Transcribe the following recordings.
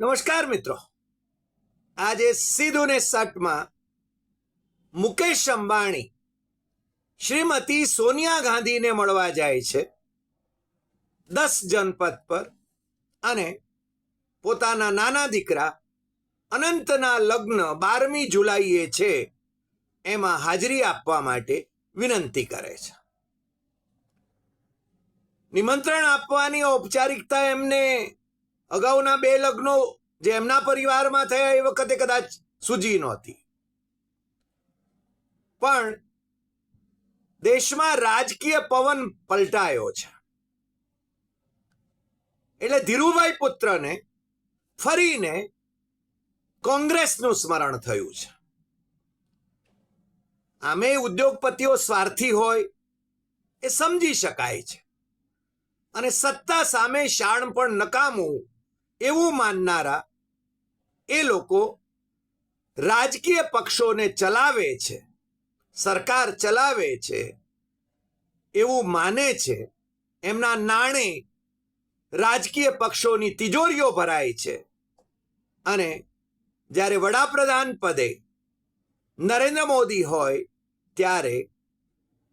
નમસ્કાર મિત્રો. આજે સીધું ને સટમાં મુકેશ અંબાણી શ્રીમતી સોનિયા ગાંધીને મળવા જાય છે દસ જનપદ પર અને પોતાના નાના દીકરા અનંતના લગ્ન બારમી જુલાઈએ છે એમાં હાજરી આપવા માટે વિનંતી કરે છે. નિમંત્રણ આપવાની ઔપચારિકતા એમને અગાઉના બે લગ્નો જે એમના પરિવારમાં થયા એ વખતે કદાચ સૂજી નહોતી. પણ દેશમાં રાજકીય પવન પલટાયો છે. એટલે ધીરુભાઈ પુત્રને ફરીને કોંગ્રેસનું સ્મરણ થયું છે. આમે ઉદ્યોગપતિઓ સ્વાર્થી હોય એ સમજી શકાય છે. અને સત્તા સામે શાણ પણ નકામું એવું માનનારા એ લોકો રાજકીય પક્ષોને ચલાવે છે, સરકાર ચલાવે છે, એવું માને છે. એમના નાણે રાજકીય પક્ષોની તિજોરીઓ ભરાય છે. અને જ્યારે વડાપ્રધાન પદે નરેન્દ્ર મોદી હોય, ત્યારે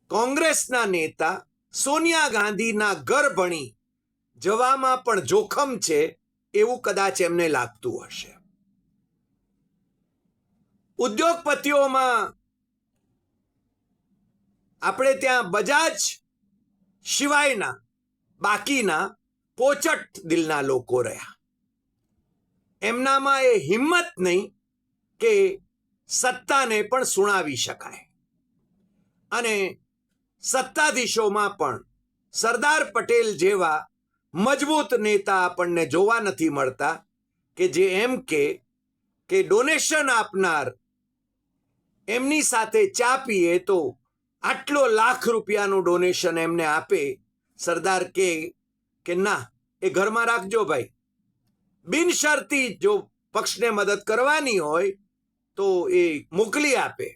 કોંગ્રેસના નેતા સોનિયા ગાંધીના ઘર ભણી જવામાં પણ જોખમ છે. એવું કદાચ એમને લાગતું હશે. ઉદ્યોગપતિઓમાં આપણે ત્યાં બજાજ સિવાયના બાકીના પોચટ દિલના લોકો રહ્યા. એમનામાં એ હિંમત નહીં કે સત્તાને પણ સુણાવી શકાય. અને સત્તાધીશોમાં પણ સરદાર પટેલ જેવા મજબૂત નેતા આપણને જોવા નથી મળતા કે જે એમ કે કે ડોનેશન આપનાર એમની સાથે ચા પીએ તો આટલો લાખ રૂપિયાનું ડોનેશન એમને આપે સરદાર કે કે ના, એ ઘરમાં રાખજો ભાઈ. બિનશરતી જો પક્ષને મદદ કરવાની હોય તો એ મોકલી આપે.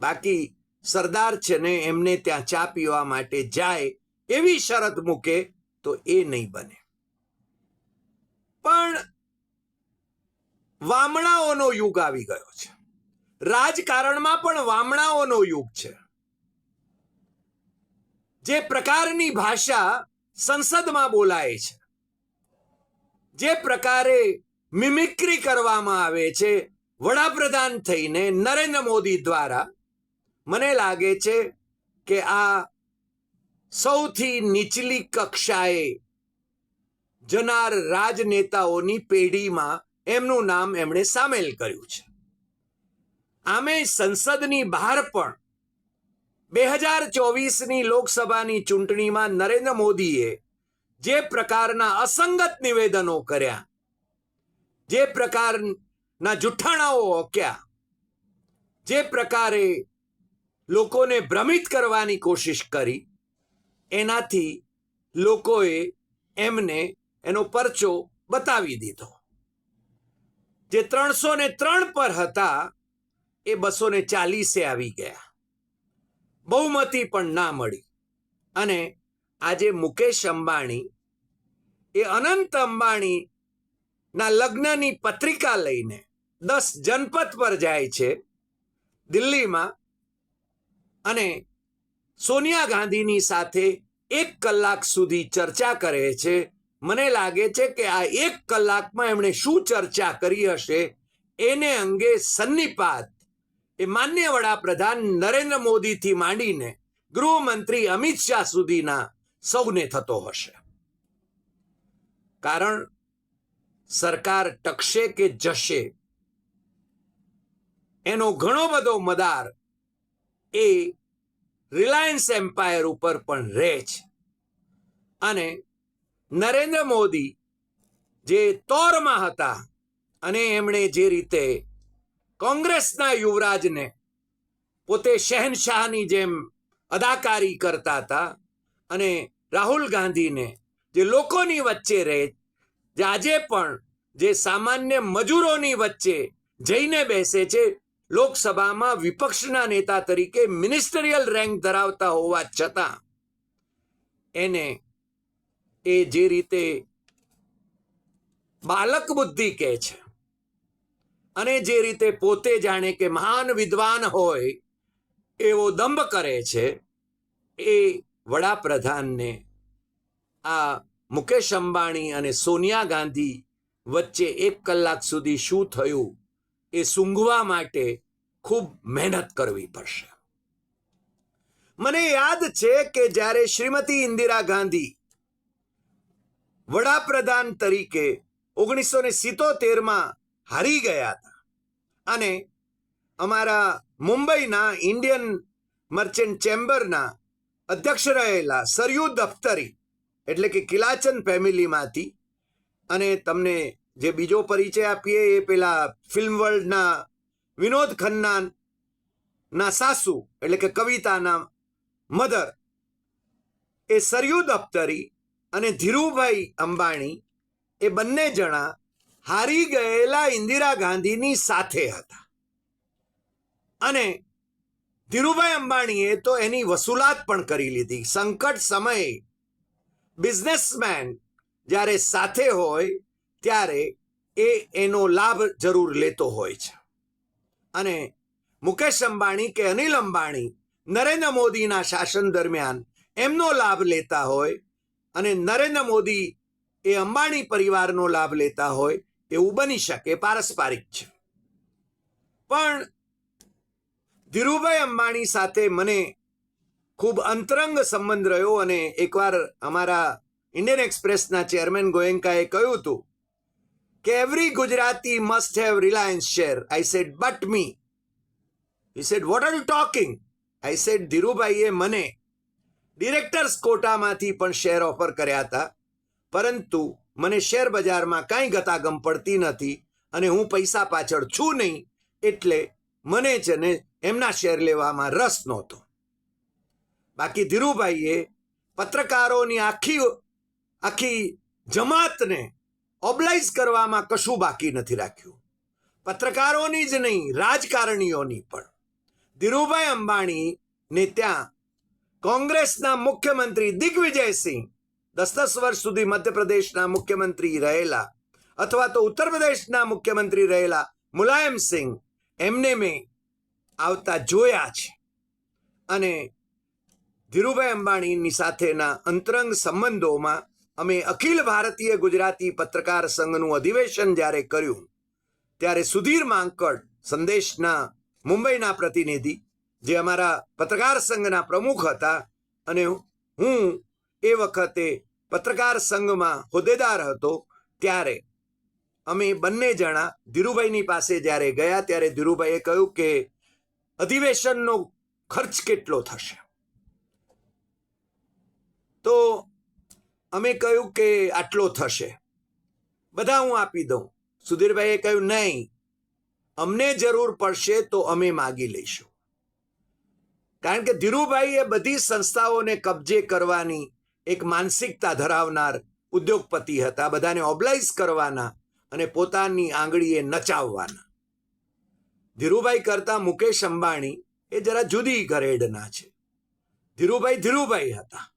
બાકી સરદાર છે ને એમને ત્યાં ચા પીવા માટે જાય એવી શરત મૂકે તો એ નહીં બને. પણ વામણાઓનો યુગ આવી ગયો છે. રાજકારણમાં પણ વામણાઓનો યુગ છે. જે પ્રકારની ભાષા સંસદમાં બોલાય છે. જે પ્રકારે મિમિક્રી કરવામાં આવે છે, વડાપ્રધાન થઈને નરેન્દ્ર મોદી દ્વારા, મને લાગે છે કે આ સૌથી નીચલી કક્ષાએ જનાર રાજનેતાઓની પેઢીમાં એમનું નામ એમણે સામેલ કર્યું છે. આમે સંસદની બહાર પણ બે હજાર ચોવીસની લોકસભાની ચૂંટણીમાં નરેન્દ્ર મોદીએ જે પ્રકારના અસંગત નિવેદનો કર્યા, જે પ્રકારના જુઠ્ઠાણાઓ ઓક્યા, જે પ્રકારે લોકોને ભ્રમિત કરવાની કોશિશ કરી એનાથી લોકોએ એમને એનો પરચો બતાવી દીધો. જે ત્રણસો ને ત્રણ પર હતા, એ બસો ને ચાલીસે આવી ગયા. બહુમતી પણ ના મળી. અને આજે મુકેશ અંબાણી, એ અનંત અંબાણીના લગ્નની પત્રિકા લઈને દસ જનપથ પર જાય છે, દિલ્હીમાં. અને સોનિયા ગાંધીની સાથે એક કલાક સુધી ચર્ચા કરે છે. મને લાગે છે કે આ એક કલાકમાં એમણે શું ચર્ચા કરી હશે એને અંગે સન્નિપાત એ માન્ય વડાપ્રધાન નરેન્દ્ર મોદીથી માંડીને ગૃહમંત્રી અમિત શાહ સુધીના સૌને થતો હશે. કારણ સરકાર ટકશે કે જશે એનો ઘણો બધો મદાર એ રિલાયન્સ એમ્પાયર ઉપર પણ રહે છે. અને નરેન્દ્ર મોદી જે તોરમાં હતા અને એમણે જે રીતે કોંગ્રેસના યુવરાજને પોતે શહેનશાહની જેમ અદાકારી કરતા હતા અને રાહુલ ગાંધીને જે લોકોની વચ્ચે રહે જે આજે પણ જે સામાન્ય મજૂરોની વચ્ચે જઈને બેસે છે લોકસભામાં વિપક્ષના નેતા તરીકે મિનિસ્ટરિયલ રેન્ક ધરાવતા હોવા છતાં, એને એ જે રીતે બાલક બુદ્ધિ કહે છે અને જે રીતે પોતે જાણે કે મહાન વિદ્વાન હોય એવો દંભ કરે છે, એ વડાપ્રધાનને આ મુકેશ અંબાણી અને સોનિયા ગાંધી વચ્ચે એક કલાક સુધી શું થયું એ સૂંઘવા માટે ખૂબ મહેનત કરવી પડશે. મને યાદ છે કે જ્યારે શ્રીમતી ઇન્દિરા ગાંધી વડાપ્રધાન તરીકે ઓગણીસો ને સિત્તોતેરમાં હારી ગયા હતા અને અમારા મુંબઈના ઇન્ડિયન મર્ચન્ટ ચેમ્બરના અધ્યક્ષ રહેલા સરયુ દફતરી, એટલે કે કિલાચંદ ફેમિલીમાંથી, અને તમને જે બીજો પરિચય આપીએ એ પેલા ફિલ્મ વર્લ્ડના વિનોદ ખન્ના ના સાસુ, એટલે કે કવિતાના મધર, એ સરયુ દફતરી અને ધીરુભાઈ અંબાણી, એ બંને જણા હારી ગયેલા ઇન્દિરા ગાંધીની સાથે હતા. અને ધીરુભાઈ અંબાણીએ તો એની વસૂલાત પણ કરી લીધી. સંકટ સમયે બિઝનેસમેન જ્યારે સાથે હોય ત્યારે એ એનો લાભ જરૂર લેતો હોય છે. અને મુકેશ અંબાણી કે અનિલ અંબાણી નરેન્દ્ર મોદીના શાસન દરમિયાન એમનો લાભ લેતા હોય અને નરેન્દ્ર મોદી એ અંબાણી પરિવારનો લાભ લેતા હોય એવું બની શકે, પારસ્પરિક છે. પણ ધીરુભાઈ અંબાણી સાથે મને ખૂબ અંતરંગ સંબંધ રહ્યો અને એકવાર અમારા ઇન્ડિયન એક્સપ્રેસના ચેરમેન ગોયંકાએ કહ્યું હતું every Gujarati must have Reliance share I said but me he said what are you talking I said ધીરુભાઈએ મને ડિરેક્ટર્સ કોટામાંથી પણ શેર ઓફર કર્યા હતા. પરંતુ મને શેર બજારમાં કાંઈ ગતાગમ પડતી નથી અને હું પૈસા પાછળ છું નહીં એટલે મને છે ને એમના શેર લેવામાં રસ નહોતો. બાકી ધીરુભાઈએ પત્રકારોની આખી આખી જમાતને ઓબ્લાઇઝ કરવામાં કશું બાકી નથી રાખ્યું. પત્રકારોની જ નહીં, રાજકારણીઓની પણ. ધીરુભાઈ અંબાણી ને ત્યાં કોંગ્રેસના મુખ્યમંત્રી દિગ્વિજયસિંહ દસ દસ વર્ષ સુધી મધ્યપ્રદેશના મુખ્યમંત્રી રહેલા અથવા તો ઉત્તર પ્રદેશના મુખ્યમંત્રી રહેલા મુલાયમસિંહ એમને મેં આવતા જોયા છે. અને ધીરુભાઈ અંબાણીની સાથેના અંતરંગ સંબંધોમાં અમે અખિલ ભારતીય ગુજરાતી પત્રકાર સંઘનું અધિવેશન જ્યારે કર્યું, ત્યારે સુધીર માંકડ સંદેશના મુંબઈના પ્રતિનિધિ, જે અમારા પત્રકાર સંઘના પ્રમુખ હતા અને હું એ વખતે પત્રકાર સંઘમાં હોદ્દેદાર હતો, ત્યારે અમે બંને જણા ધીરુભાઈની પાસે જ્યારે ગયા, ત્યારે ધીરુભાઈએ કહ્યું કે અધિવેશનનો ખર્ચ કેટલો થશે? તો અમે કહ્યું કે આટલો થશે. બધા હું આપી દઉં. સુધીરભાઈએ કહ્યું, નહીં, અમને જરૂર પડશે તો અમે માગી લઈશું. કારણ કે ધીરુભાઈ એ બધી સંસ્થાઓને કબજે કરવાની એક માનસિકતા ધરાવનાર ઉદ્યોગપતિ હતા. બધાને ઓબ્લાઇઝ કરવાના અને પોતાની આંગળીએ નચાવવાના. ધીરુભાઈ કરતા મુકેશ અંબાણી એ જરા જુદી ઘરેડના છે. ધીરુભાઈ ધીરુભાઈ હતા.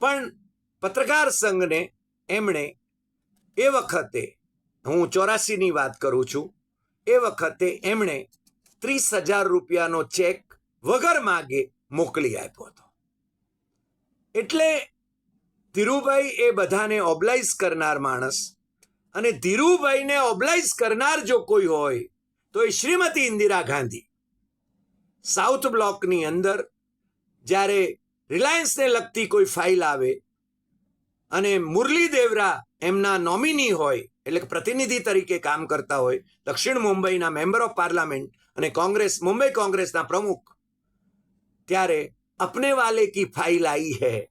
પણ પત્રકાર સંઘને એમણે એ વખતે, હું ચોરાસીની વાત કરું છું, એ વખતે એમણે ત્રીસ હજાર રૂપિયાનો ચેક વગર માગે મોકલી આપ્યો હતો. એટલે ધીરુભાઈ એ બધાને ઓબ્લાઇઝ કરનાર માણસ અને ધીરુભાઈને ઓબ્લાઇઝ કરનાર જો કોઈ હોય, તો એ શ્રીમતી ઇન્દિરા ગાંધી. સાઉથ બ્લોકની અંદર જ્યારે રિલાયન્સને લગતી કોઈ ફાઇલ આવે અને મુરલી દેવરા એમના નોમિની હોય, એટલે કે પ્રતિનિધિ તરીકે કામ કરતા હોય, દક્ષિણ મુંબઈના મેમ્બર ઓફ પાર્લામેન્ટ અને કોંગ્રેસ, મુંબઈ કોંગ્રેસના પ્રમુખ, ત્યારે અપને વાલે કી ફાઇલ આઈ હે.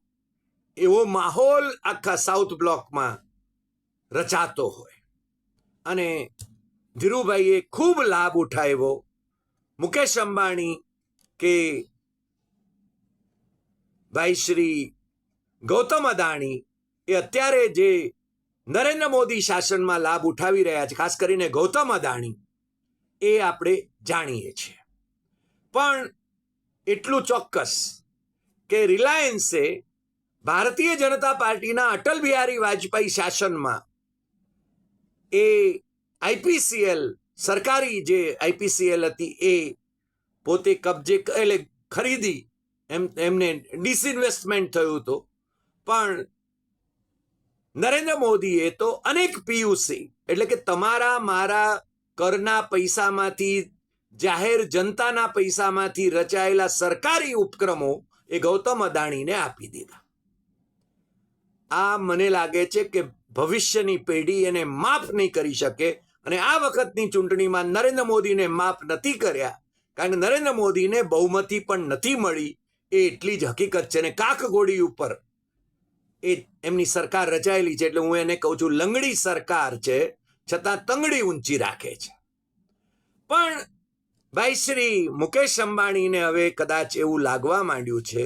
એવો માહોલ આખા સાઉથ બ્લોકમાં રચાતો હોય. અને ધીરુભાઈએ ખૂબ લાભ ઉઠાવ્યો. મુકેશ અંબાણી કે ભાઈ શ્રી ગૌતમ અદાણી એ અત્યારે જે નરેન્દ્ર મોદી શાસનમાં લાભ ઉઠાવી રહ્યા છે, ખાસ કરીને ગૌતમ અદાણી, એ આપણે જાણીએ છીએ. પણ એટલું ચોક્કસ કે રિલાયન્સે ભારતીય જનતા પાર્ટીના અટલ બિહારી વાજપેયી શાસનમાં એ આઈપીસીએલ સરકારી જે આઈપીસીએલ હતી, એ પોતે કબજે એટલે ખરીદી એમ, એમને ડિસઇન્વેસ્ટમેન્ટ થયું હતું. પણ નરેન્દ્ર મોદીએ તો અનેક પીયુસી, એટલે કે તમારા, મારા કરના પૈસામાંથી, જાહેર જનતાના પૈસામાંથી રચાયેલા સરકારી ઉપક્રમો એ ગૌતમ અદાણીને આપી દીધા. આ મને લાગે છે કે ભવિષ્યની પેઢી એને માફ નહીં કરી શકે અને આ વખતની ચૂંટણીમાં નરેન્દ્ર મોદીને માફ નથી કર્યા કારણ કે નરેન્દ્ર મોદીને બહુમતી પણ નથી મળી એ એટલી જ હકીકત છે અને કાકગોડી ઉપર એ એમની સરકાર રચાયેલી છે એટલે હું એને કહું છું, લંગડી સરકાર છે, છતાં તંગડી ઊંચી રાખે છે. પણ ભાઈ શ્રી મુકેશ અંબાણીને હવે કદાચ એવું લાગવા માંડ્યું છે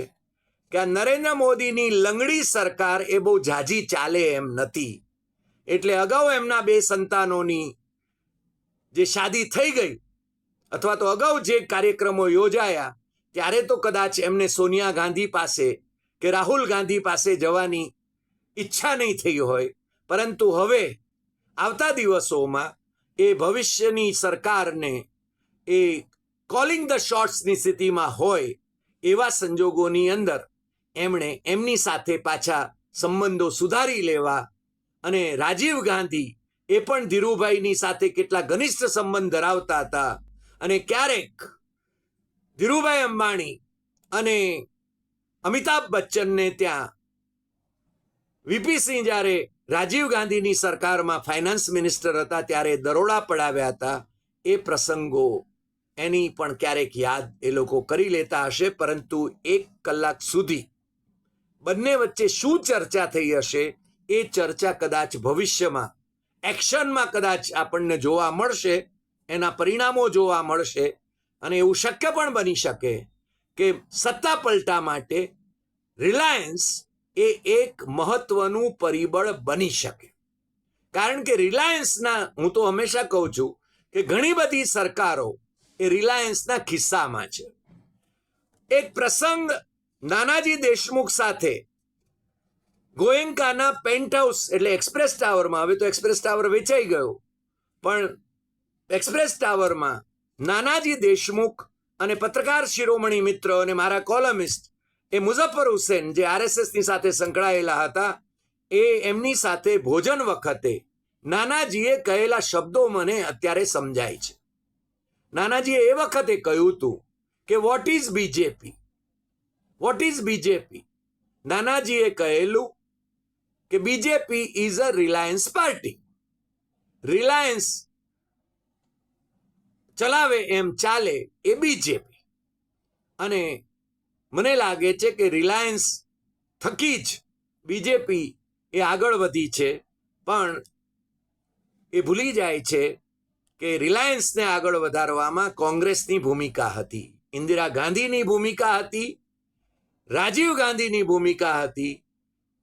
કે આ નરેન્દ્ર મોદીની લંગડી સરકાર એ બહુ જાજી ચાલે એમ નથી. એટલે અગાઉ એમના બે સંતાનોની જે શાદી થઈ ગઈ, અથવા તો અગાઉ જે કાર્યક્રમો યોજાયા, ત્યારે તો કદાચ એમને સોનિયા ગાંધી પાસે કે રાહુલ ગાંધી પાસે જવાની ઈચ્છા નહીં થઈ હોય, પરંતુ હવે આવતા દિવસોમાં એ ભવિષ્યની સરકારને એ કોલિંગ ધ શોર્ટ્સની સ્થિતિમાં હોય એવા સંજોગોની અંદર એમણે એમની સાથે પાછા સંબંધો સુધારી લેવા અને રાજીવ ગાંધી એ પણ ધીરુભાઈની સાથે કેટલા ઘનિષ્ઠ સંબંધ ધરાવતા હતા અને ક્યારેક ધીરુભાઈ અંબાણી અને અમિતાભ બચ્ચનને ત્યાં. વીપી સિંહ જ્યારે રાજીવ ગાંધીની સરકારમાં ફાઇનાન્સ મિનિસ્ટર હતા ત્યારે દરોડા પડાવ્યા હતા એ પ્રસંગો એની પણ ક્યારેક યાદ એ લોકો કરી લેતા હશે, પરંતુ એક કલાક સુધી બંને વચ્ચે શું ચર્ચા થઈ હશે એ ચર્ચા કદાચ ભવિષ્યમાં, એક્શનમાં કદાચ આપણને જોવા મળશે, એના પરિણામો જોવા મળશે અને એવું શક્ય પણ બની શકે કે સત્તા પલટા માટે રિલાયન્સ એ એક મહત્વનું પરિબળ બની શકે. કારણ કે રિલાયન્સના, હું તો હંમેશા કહું છું કે ઘણી બધી સરકારો એ રિલાયન્સના ખિસ્સામાં છે. એક પ્રસંગ નાનાજી દેશમુખ સાથે ગોયંકાના પેન્ટ હાઉસ એટલે એક્સપ્રેસ ટાવરમાં હવે તો એક્સપ્રેસ ટાવર વેચાઈ ગયો. પણ એક્સપ્રેસ ટાવરમાં નાનાજી દેશમુખ અને પત્રકાર શિરોમણી મિત્ર અને મારા કોલમિસ્ટ એ મુઝફ્ફર હુસેન જે આરએસએસની સાથે સંકળાયેલા હતા, એ એમની સાથે ભોજન વખતે નાનાજીએ કહેલા શબ્દો મને અત્યારે સમજાય છે. નાનાજીએ એ વખતે કહ્યું હતું કે what is BJP what is BJP નાનાજીએ કહેલું કે BJP is a Reliance party Reliance ચલાવે એમ ચાલે એ બીજેપી અને મને લાગે છે કે રિલાયન્સ થકી જ બીજેપી એ આગળ વધી છે. પણ એ ભૂલી જાય છે કે રિલાયન્સને આગળ વધારવામાં કોંગ્રેસની ભૂમિકા હતી. ઇન્દિરા ગાંધીની ભૂમિકા હતી, રાજીવ ગાંધીની ભૂમિકા હતી,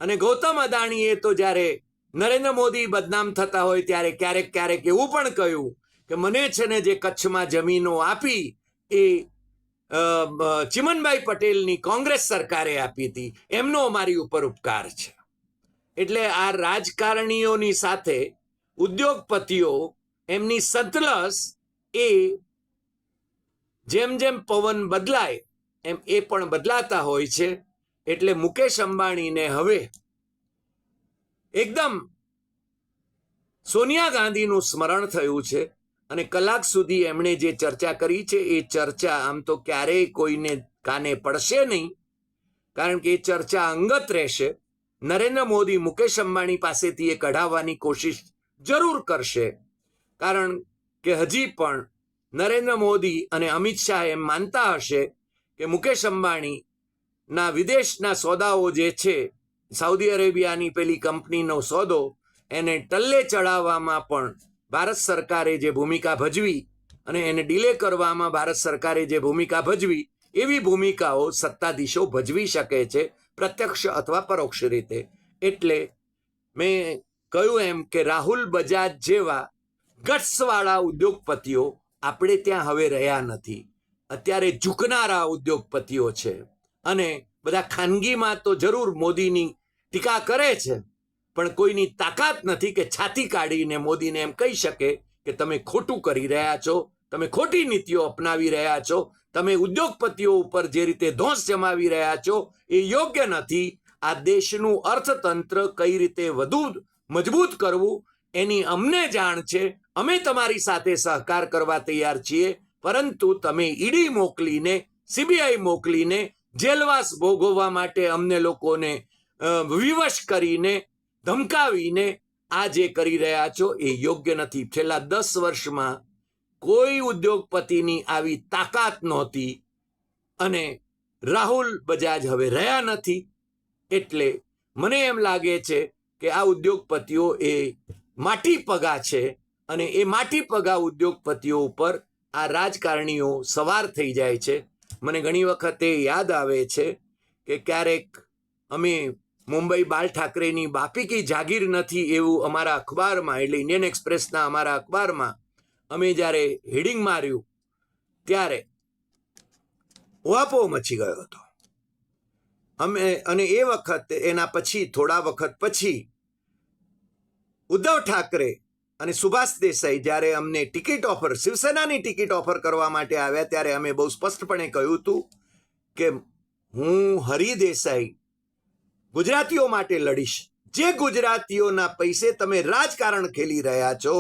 અને ગૌતમ અદાણીએ તો જ્યારે નરેન્દ્ર મોદી બદનામ થતા હોય ત્યારે ક્યારેક ક્યારેક એવું પણ કહ્યું કે મને છે ને જે કચ્છમાં જમીનો આપી એ ચિમનભાઈ પટેલની કોંગ્રેસ સરકારે આપી હતી, એમનો અમારી ઉપર ઉપકાર છે. એટલે આ રાજકારણીઓની સાથે ઉદ્યોગપતિઓ, એમની સતલસ એ જેમ જેમ પવન બદલાય, એમ એ પણ બદલાતા હોય છે. એટલે મુકેશ અંબાણીને હવે એકદમ સોનિયા ગાંધીનું સ્મરણ થયું છે. અને કલાક સુધી એમણે જે ચર્ચા કરી છે, એ ચર્ચા આમ તો ક્યારેય કોઈને કાને પડશે નહીં, કારણ કે એ ચર્ચા અંગત રહેશે. નરેન્દ્ર મોદી મુકેશ અંબાણી પાસેથી એ કઢાવવાની કોશિશ જરૂર કરશે, કારણ કે હજી પણ નરેન્દ્ર મોદી અને અમિત શાહ એમ માનતા હશે કે મુકેશ અંબાણી ના વિદેશના સોદાઓ જે છે, સાઉદી અરેબિયાની પેલી કંપનીનો સોદો એને ટલ્લે ચડાવવામાં પણ ભારત સરકારે જે ભૂમિકા ભજવી અને એને ડિલે કરવામાં ભારત સરકારે જે ભૂમિકા ભજવી, એવી ભૂમિકાઓ સત્તાધીશો ભજવી શકે છે, પ્રત્યક્ષ અથવા પરોક્ષ રીતે. એટલે મેં કહ્યું એમ કે રાહુલ બજાજ જેવા ગટ્સવાળા ઉદ્યોગપતિઓ આપણે ત્યાં હવે રહ્યા નથી. અત્યારે ઝૂકનારા ઉદ્યોગપતિઓ છે. અને બધા ખાનગીમાં તો જરૂર મોદીની ટીકા કરે છે. પણ કોઈની તાકાત નથી કે છાતી કાઢીને મોદીને એમ કહી શકે કે તમે ખોટું કરી રહ્યા છો, તમે ખોટી નીતિઓ અપનાવી રહ્યા છો, તમે ઉદ્યોગપતિઓ ઉપર જે રીતે ધોંસ જમાવી રહ્યા છો, એ યોગ્ય નથી. આ દેશનું અર્થતંત્ર કઈ રીતે વધુ મજબૂત કરવું, એની અમને જાણ છે. અમે તમારી સાથે સહકાર કરવા તૈયાર છીએ, પરંતુ તમે ઈડી મોકલીને, સીબીઆઈ મોકલીને, જેલવાસ ભોગવવા માટે અમને લોકોને વિવશ કરીને ધમકાવીને આ જે કરી રહ્યા છો એ યોગ્ય નથી. છેલ્લા દસ વર્ષમાં કોઈ ઉદ્યોગપતિની આવી તાકાત નહોતી અને રાહુલ બજાજ હવે રહ્યા નથી. એટલે મને એમ લાગે છે કે આ ઉદ્યોગપતિઓ એ માટી પગા છે અને એ માટી પગા ઉદ્યોગપતિઓ ઉપર આ રાજકારણીઓ સવાર થઈ જાય છે. મને ઘણી વખતે યાદ આવે છે કે ક્યારેક અમે મુંબઈ બાલ ઠાકરેની બાપી કી જાગીર નથી એવું અમારા અખબારમાં, એટલે ઇન્ડિયન એક્સપ્રેસના અમારા અખબારમાં અમે જ્યારે હેડિંગ માર્યું, ત્યારે ઉહાપો મચી ગયો હતો. અમે, અને એ વખત, એના પછી, થોડા વખત પછી, ઉદ્ધવ ઠાકરે અને સુભાષ દેસાઈ જ્યારે અમને ટિકિટ ઓફર, શિવસેનાની ટિકિટ ઓફર કરવા માટે આવ્યા, ત્યારે અમે બહુ સ્પષ્ટપણે કહ્યું હતું કે હું હરિ દેસાઈ ગુજરાતીઓ માટે લડીશ. જે ગુજરાતીઓના પૈસે તમે રાજકારણ ખેલી રહ્યા છો,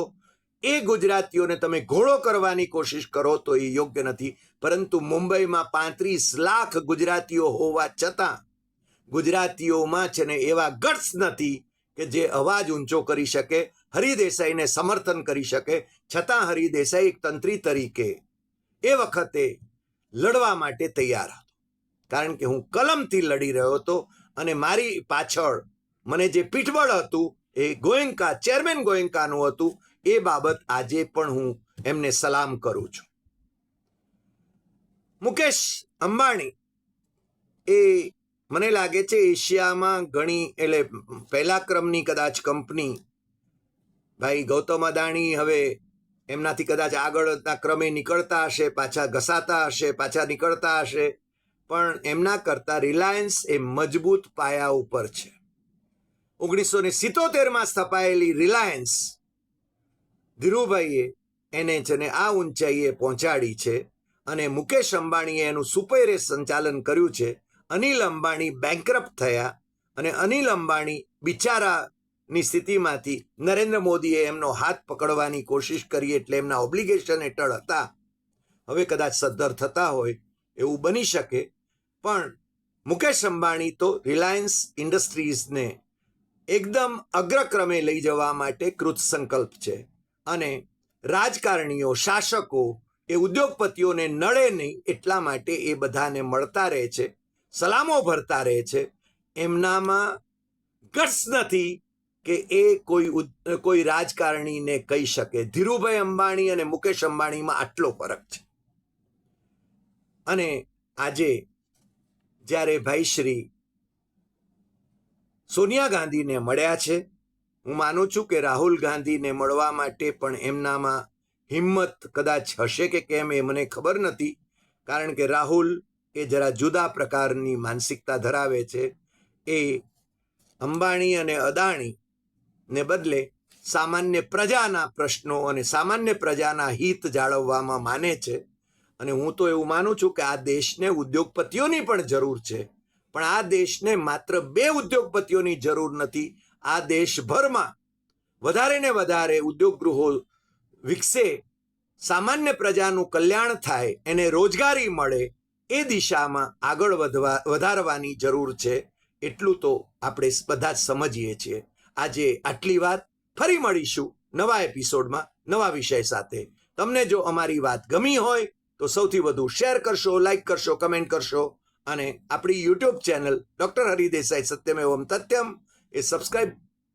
એ ગુજરાતીઓને તમે ઘોડો કરવાની કોશિશ કરો તો એ યોગ્ય નથી. પરંતુ મુંબઈમાં પાંત્રીસ લાખ ગુજરાતીઓ હોવા છતાં, ગુજરાતીઓમાં છે ને એવા ગટ્સ નથી કે જે અવાજ ઊંચો કરી શકે હરિદેસાઈને સમર્થન કરી શકે. છતાં હરિદેસાઈ એક તંત્રી તરીકે એ વખતે લડવા માટે તૈયાર હતો. કારણ કે હું કલમથી લડી રહ્યો હતો અને મારી પાછળ મને જે પીઠબળ હતું, એ ગોયંકા, ચેરમેન ગોયંકાનું હતું, એ બાબત આજે પણ હું એમને સલામ કરું છું. મુકેશ અંબાણી, એ મને લાગે છે એશિયામાં ઘણી, એટલે પહેલા ક્રમની કદાચ કંપની, ભાઈ ગૌતમ અદાણી હવે એમનાથી કદાચ આગળના ક્રમે નીકળતા હશે, પાછા ઘસાતા હશે, પાછા નીકળતા હશે પણ એમના કરતા રિલાયન્સ એ મજબૂત પાયા ઉપર છે. ઓગણીસો ને સિત્તોતેરમાં સ્થપાયેલી રિલાયન્સ ધીરુભાઈએ એને જેને આ ઊંચાઈએ પહોંચાડી છે અને મુકેશ અંબાણીએ એનું સુપેરે સંચાલન કર્યું છે. અનિલ અંબાણી બેંકરપ્ટ થયા અને અનિલ અંબાણી બિચારાની સ્થિતિમાંથી નરેન્દ્ર મોદીએ એમનો હાથ પકડવાની કોશિશ કરી એટલે એમના ઓબ્લિગેશન હેઠળ હતા. હવે કદાચ સદ્ધર થતા હોય એવું બની શકે પણ મુકેશ અંબાણી તો રિલાયન્સ ઇન્ડસ્ટ્રીઝને એકદમ અગ્રક્રમે લઈ જવા માટે કૃત સંકલ્પ છે. અને રાજકારણીઓ, શાસકો એ ઉદ્યોગપતિઓને નડે નહીં એટલા માટે એ બધાને મળતા રહે છે, સલામો ભરતા રહે છે. એમનામાં ગટ્સ નથી કે એ કોઈ કોઈ રાજકારણીને કહી શકે. ધીરુભાઈ અંબાણી અને મુકેશ અંબાણીમાં આટલો ફરક છે. અને આજે જ્યારે ભાઈ શ્રી સોનિયા ગાંધીને મળ્યા છે, હું માનું છું કે રાહુલ ગાંધીને મળવા માટે પણ એમનામાં હિંમત કદાચ હશે કે કેમ એ મને ખબર નથી, કારણ કે રાહુલ એ જરા જુદા પ્રકારની માનસિકતા ધરાવે છે. એ અંબાણી અને અદાણી ને બદલે સામાન્ય પ્રજાના પ્રશ્નો અને સામાન્ય પ્રજાના હિત જાળવવામાં માને છે. અને હું તો એવું માનું છું કે આ દેશને ઉદ્યોગપતિઓની પણ જરૂર છે. પણ આ દેશને માત્ર બે ઉદ્યોગપતિઓની જરૂર નથી, આ દેશભરમાં વધારે ને વધારે ઉદ્યોગ ગૃહો વિકસે, સામાન્ય પ્રજાનું કલ્યાણ થાય, એને રોજગારી મળે, એ દિશામાં આગળ વધવા, વધારવાની જરૂર છે. એટલું તો આપણે બધા જ સમજીએ છીએ. આજે આટલી વાત, ફરી મળીશું નવા એપિસોડમાં નવા વિષય સાથે. તમને જો અમારી વાત ગમી હોય તો સૌથી વધુ શેર કરશો લાઈક કરશો કમેન્ટ કરશો અને આપણી YouTube channel doctor Hari Desai Satyam Evam Tathyam એ સબસ્ક્રાઈબ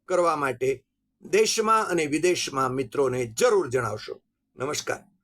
કરવા માટે દેશમાં અને વિદેશમાં મિત્રોને જરૂર જણાવશો. નમસ્કાર.